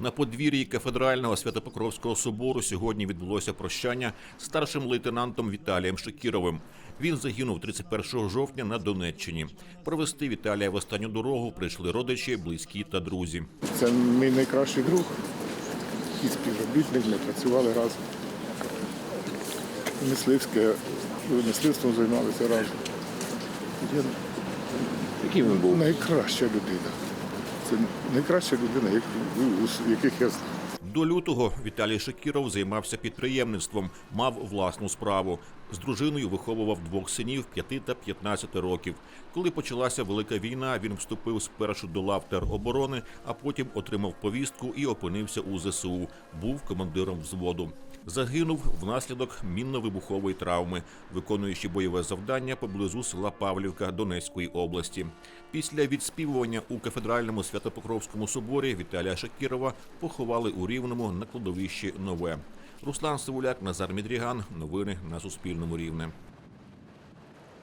На подвір'ї кафедрального Святопокровського собору сьогодні відбулося прощання з старшим лейтенантом Віталієм Шакіровим. Він загинув 31 жовтня на Донеччині. Провести Віталія в останню дорогу прийшли родичі, близькі та друзі. Це мій найкращий друг і співробітник, ми працювали разом. Мисливське, мисливством займалися разом. Я Яким він був? найкраща людина. Це найкраща людина, яких я. До лютого Віталій Шакіров займався підприємництвом, мав власну справу. З дружиною виховував двох синів 5 та 15 років. Коли почалася велика війна, він вступив спершу до лав тероборони, а потім отримав повістку і опинився у ЗСУ. Був командиром взводу. Загинув внаслідок мінно-вибухової травми, виконуючи бойове завдання поблизу села Павлівка Донецької області. Після відспівування у кафедральному Святопокровському соборі Віталія Шакірова поховали у Рівному на кладовищі Нове. Руслан Сивуляк, Назар Мідріган. Новини на Суспільному рівне.